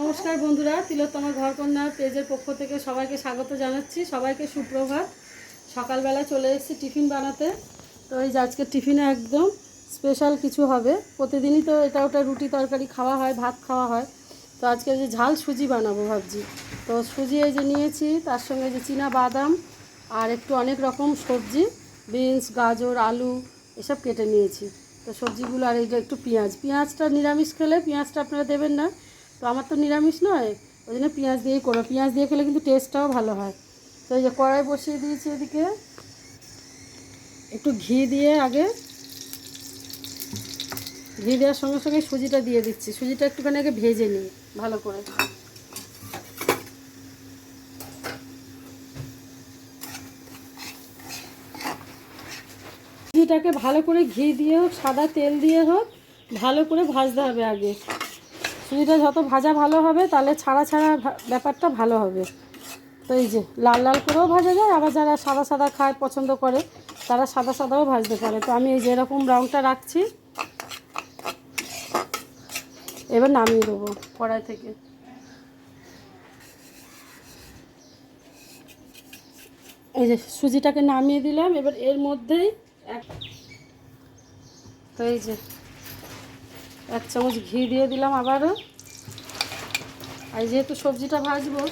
নমস্কার বন্ধুরা তিলোত্তমা ঘরকন্যা পেজের পক্ষ থেকে সবাইকে স্বাগত জানাচ্ছি। সবাইকে সুপ্রভাত। সকালবেলা চলে এসেছি টিফিন বানাতে। তো এই যে আজকে টিফিনে একদম স্পেশাল কিছু হবে। প্রতিদিনই তো এটা ওটা রুটি তরকারি খাওয়া হয়, ভাত খাওয়া হয়। তো আজকে যে ঝাল সুজি বানাবো ভাবছি। তো সুজি এই যে নিয়েছি, তার সঙ্গে যে চীনা বাদাম আর একটু অনেক রকম সবজি, বিনস, গাজর, আলু এসব কেটে নিয়েছি। তো সবজিগুলো আর এই যে একটু পেঁয়াজ। পেঁয়াজটা নিরামিষ খেলে পেঁয়াজটা আপনারা দেবেন না। তো আমার তো নিরামিষ নয়, ওই জন্য পেঁয়াজ দিয়েই করো পেঁয়াজ দিয়ে খেলে কিন্তু টেস্টটাও ভালো হয়। তো এই যে কড়াই বসিয়ে দিয়েছি এদিকে। একটু ঘি দিয়ে আগে ঘি দেওয়ার সঙ্গে সঙ্গে সুজিটা দিয়ে দিচ্ছি। সুজিটা একটুখানি আগে ভেজে নিই ভালো করে। সুজিটাকে ভালো করে ঘি দিয়ে হোক সাদা তেল দিয়ে হোক, ভালো করে ভাজতে হবে আগে। সুজিটা যত ভাজা ভালো হবে, তাহলে ছাড়া ছাড়া ব্যাপারটা ভালো হবে। তো এই যে, লাল লাল করেও ভাজা যায়, আবার যারা সাদা সাদা খায়, পছন্দ করে, তারা সাদা সাদাও ভাজতে পারে। তো আমি এই যে এরকম ব্রাউনটা রাখছি। এবার নামিয়ে দেবো কড়াই থেকে। এই যে, সুজিটাকে নামিয়ে দিলাম। এবার এর মধ্যেই এক তো এই যে এক চামচ ঘি দিয়ে দিলাম আবারও আর যেহেতু সবজিটা ভাজবো,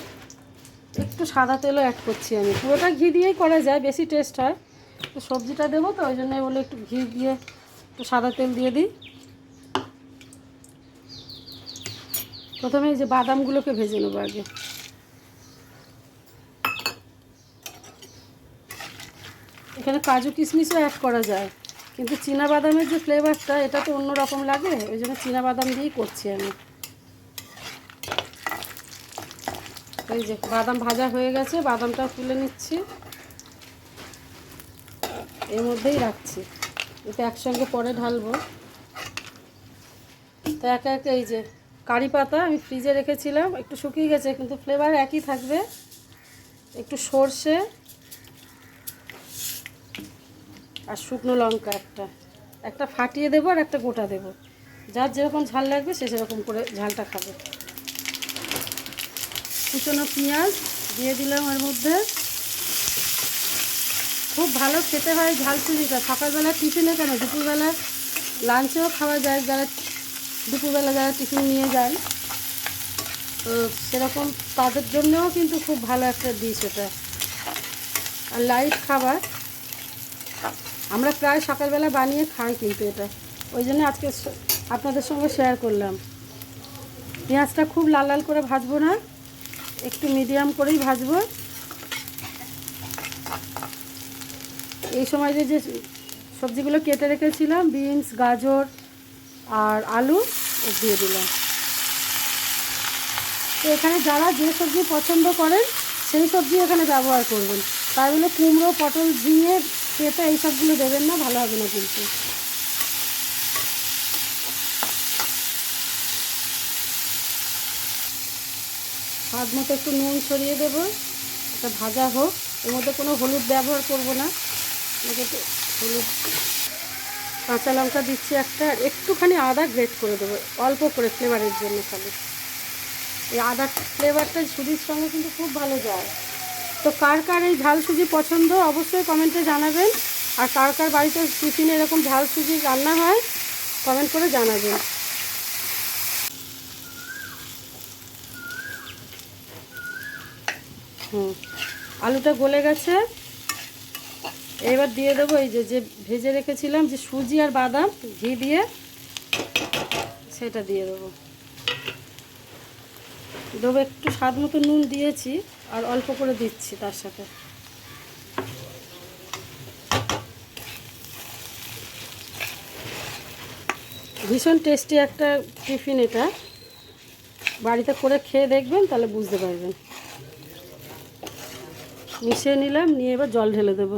একটু সাদা তেলও অ্যাড করছি আমি। পুরোটা ঘি দিয়েই করা যায়, বেশি টেস্ট হয়। তো সবজিটা দেবো তো, ওই জন্যই বলে একটু ঘি দিয়ে একটু সাদা তেল দিয়ে দিই। প্রথমে এই যে বাদামগুলোকে ভেজে নেব আগে। এখানে কাজু কিশমিশও অ্যাড করা যায়। কিন্তু বাদামের যে ফ্লেভারটা এটা তো অন্য রকম লাগে, ওই জন্য বাদাম দিয়েই করছি আমি। এই যে, বাদাম ভাজা হয়ে গেছে বাদামটা তুলে নিচ্ছি। এর মধ্যেই রাখছি। এটা একসঙ্গে পরে ঢালবো। তো একা একা এই যে, কারি পাতা আমি ফ্রিজে রেখেছিলাম, একটু শুকিয়ে গেছে, কিন্তু ফ্লেভার একই থাকবে। একটু সর্ষে আর শুকনো লঙ্কা একটা। একটা ফাটিয়ে দেবো আর একটা গোটা দেবো। যার যেরকম ঝাল লাগবে সে সেরকম করে ঝালটা খাবে। কুচনো পেঁয়াজ দিয়ে দিলাম এর মধ্যে। খুব ভালো খেতে হয় ঝাল চুরিটা। সকালবেলা টিফিনে কেন? দুপুরবেলা লাঞ্চেও খাওয়া যায়। যারা দুপুরবেলা যারা টিফিন নিয়ে যান, তো সেরকম তাদের জন্যও কিন্তু খুব ভালো একটা ডিশ এটা। আর লাইট খাবার আমরা প্রায় সকালবেলা বানিয়ে খাই কিন্তু এটা। ওই জন্য আজকে আপনাদের সঙ্গে শেয়ার করলাম। পেঁয়াজটা খুব লাল লাল করে ভাজবো না, একটু মিডিয়াম করেই ভাজবো। এই সময় যে সবজিগুলো কেটে রেখেছিলাম বিনস গাজর আর আলু দিয়ে দিলাম। তো এখানে যারা যে সবজি পছন্দ করেন, সেই সবজি এখানে ব্যবহার করবেন। তাই বলে কুমড়ো, পটল ঝিঙে পেঁপে এই সবগুলো দেবেন না, ভালো হবে না কিন্তু। স্বাদ মতো একটু নুন ছড়িয়ে দেবো, এটা ভাজা হোক। এর মধ্যে কোনো হলুদ ব্যবহার করব না। হলুদ, কাঁচা লঙ্কা দিচ্ছি একটা, একটুখানি আদা গ্রেট করে দেবো, অল্প করে ফ্লেভারের জন্য খালি। এই আদার ফ্লেভারটা সুজির সঙ্গে কিন্তু খুব ভালো যায়। তো কার কার এই ঝাল সুজি পছন্দ অবশ্যই কমেন্টে জানাবেন। আর কার কার বাড়িতে টিফিনে এরকম ঝাল সুজি রান্না হয়, কমেন্ট করে জানাবেন। হুম, আলুটা গলে গেছে। এবার দিয়ে দেবো এই যে যে ভেজে রেখেছিলাম, যে সুজি আর বাদাম, ঘি দিয়ে, সেটা দিয়ে দেবো। দেবো একটু স্বাদ মতো নুন দিয়েছি। আর অল্প করে দিচ্ছি তার সাথে। ভীষণ টেস্টি একটা টিফিন এটা। বাড়িতে করে খেয়ে দেখবেন, তাহলে বুঝতে পারবেন। মিশিয়ে নিলাম, নিয়ে এবার জল ঢেলে দেবো।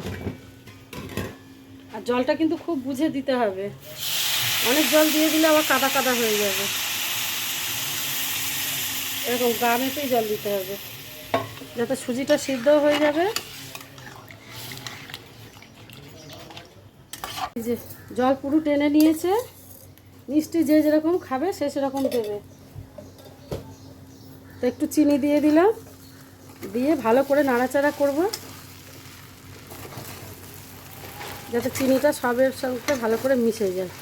আর জলটা কিন্তু খুব বুঝে দিতে হবে। অনেক জল দিয়ে দিলে আবার কাদা কাদা হয়ে যাবে। এরকম গা মেপেই জল দিতে হবে। যাতে সুজিটা সিদ্ধ হয়ে যাবে। যে জল পুরো টেনে নিয়েছে। মিষ্টি যে যেরকম খাবে সে সেরকম দেবে। তো একটু চিনি দিয়ে দিলাম। দিয়ে ভালো করে নাড়াচাড়া করব। যাতে চিনিটা সবের সঙ্গে ভালো করে মিশে যায়।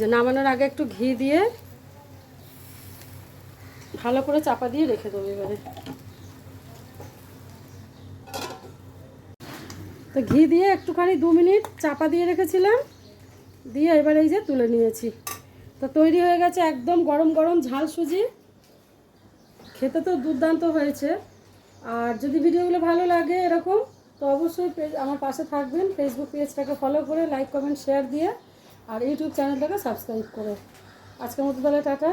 যে নামানোর আগে একটু ঘি দিয়ে ভালো করে চাপা দিয়ে রেখে দেবো এবারে। তো ঘি দিয়ে একটুখানি দু মিনিট চাপা দিয়ে রেখেছিলাম, দিয়ে এবার এই যে তুলে নিয়েছি। তো তৈরি হয়ে গেছে একদম গরম গরম ঝাল সুজি। খেতে তো দুর্দান্ত হয়েছে। আর যদি ভিডিওগুলো ভালো লাগে এরকম, তো অবশ্যই আমার পাশে থাকবেন। ফেসবুক পেজটাকে ফলো করে লাইক কমেন্ট শেয়ার দিয়ে আর ইউটিউব চ্যানেলটাকে সাবস্ক্রাইব করে। আজকের মতো তাহলে টাটা।